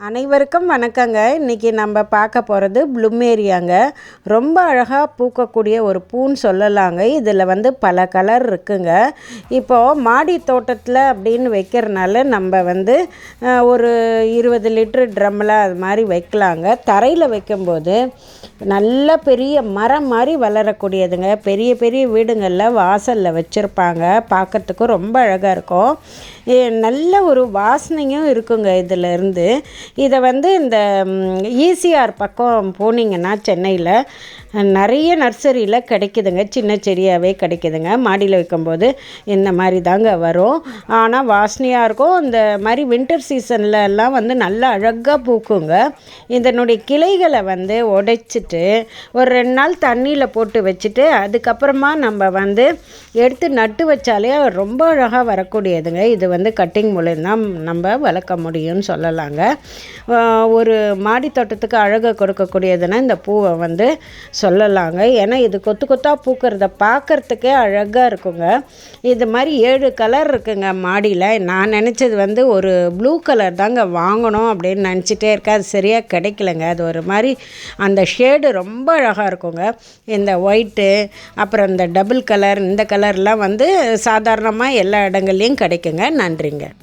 அனைவருக்கும் வணக்கங்க. இன்றைக்கி நம்ம பார்க்க போகிறது ப்ளூமேரியாங்க. ரொம்ப அழகாக பூக்கக்கூடிய ஒரு பூன்னு சொல்லலாங்க. இதில் வந்து பல கலர் இருக்குங்க. இப்போது மாடி தோட்டத்தில் அப்படின்னு வைக்கிறனால நம்ம வந்து ஒரு இருபது லிட்டரு ட்ரம்மில் அது மாதிரி வைக்கலாங்க. தரையில் வைக்கும்போது நல்ல பெரிய மரம் மாதிரி வளரக்கூடியதுங்க. பெரிய பெரிய வீடுங்களில் வாசலில் வச்சுருப்பாங்க. பார்க்கறதுக்கு ரொம்ப அழகாக இருக்கும். நல்ல ஒரு வாசனையும் இருக்குங்க இதில் இருந்து. இதை வந்து இந்த ஈசிஆர் பக்கம் போனீங்கன்னா சென்னையில் நிறைய நர்சரியில் கிடைக்குதுங்க. சின்ன செடியாகவே கிடைக்குதுங்க. மாடியில் வைக்கும்போது இந்த மாதிரி தாங்க வரும். ஆனால் வாசனையாக இருக்கும். இந்த மாதிரி வின்டர் சீசனில் எல்லாம் வந்து நல்லா அழகாக பூக்குங்க. இதனுடைய கிளைகளை வந்து உடைச்சிட்டு ஒரு ரெண்டு நாள் தண்ணியில் போட்டு வச்சுட்டு அதுக்கப்புறமா நம்ம வந்து எடுத்து நட்டு வச்சாலே ரொம்ப அழகாக வரக்கூடியதுங்க. இது வந்து கட்டிங் மூலியம் நம்ம வளர்க்க முடியும்னு சொல்லலாங்க. ஒரு மாடி தோட்டத்துக்கு அழகை கொடுக்கக்கூடியதுன்னா இந்த பூவை வந்து சொல்லலாங்க. ஏன்னா இது கொத்து கொத்தாக பூக்கிறத பார்க்கறதுக்கே அழகாக இருக்குங்க. இது மாதிரி ஏழு கலர் இருக்குங்க மாடியில். நான் நினச்சது வந்து ஒரு ப்ளூ கலர் தாங்க வாங்கணும் அப்படின்னு நினச்சிட்டே இருக்கேன். அது சரியாக கிடைக்கலங்க. அது ஒரு மாதிரி அந்த ஷேடு ரொம்ப அழகாக இருக்குங்க. இந்த ஒயிட்டு அப்புறம் இந்த டபுள் கலர் இந்த கலர்லாம் வந்து சாதாரணமாக எல்லா இடங்கள்லையும் கிடைக்குங்க. நன்றிங்க.